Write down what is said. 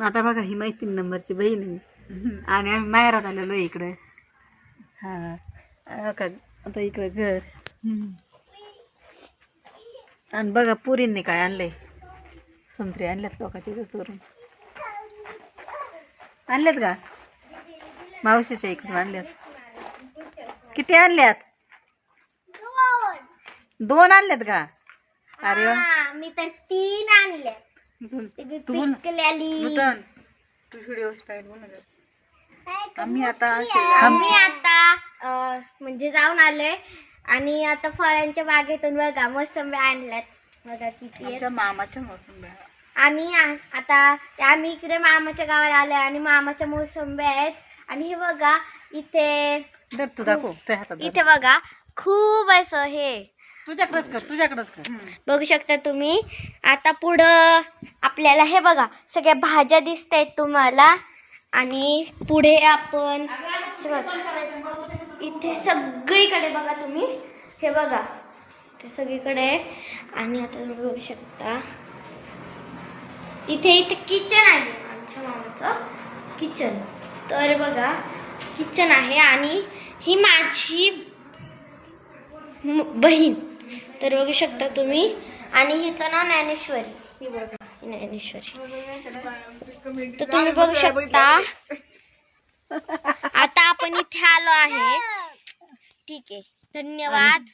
आता बघा ही मैत्रीण नंबरची बहीण आहे. आणि आम्ही माहेरात आलेलो आहे इकडे. हा. हा का आता इकडे घर. आणि बघा पुरींनी काय आणलंय. संत्री आणल्यात लोकांच्या चोरून. आणल्यात का? मावशीच्या इकडून आणल्यात. किती आणल्यात? दोन. आणल्यात का? अरे वा. हा, मी तर आणले ते बी तू बोल पिकलेली नूतन तू व्हिडिओ स्टाईल बोल ना जरा. आम्ही आता आम्ही आता म्हणजे जाऊन आलोय. आणि आता फळांच्या बागेतून बघा मोसंबी आणल्यात. बघा किती मामाच्या मोसंबी आहे. आणि आता आम्ही इकडे मामाच्या गावाला आलोय आणि मामाच्या मोसंबी आहेत. आणि हे बघा इथे. इथे बघा खूप असं हे तुझ्याकडेच कर तुझ्याकडेच कर. बघू शकता तुम्ही. आता पुढं आपल्याला हे बघा सगळ्या भाज्या दिसत आहेत तुम्हाला. आणि पुढे आपण हे बघा. इथे सगळीकडे बघा तुम्ही. हे बघा ते सगळीकडे. आहे. आणि आता तुम्ही बघू शकता. इथे इथे किचन आहे आमच्या मामाचं किचन. तर बघा किचन आहे. आणि ही माझी म- बहीण. तर बघू शकता तुम्ही. आणि हिचं नाव ज्ञानेश्वरी. ज्ञानेश्वरी. तर तुम्ही बघू शकता. आता आपण इथे आलो आहे. ठीक आहे. धन्यवाद.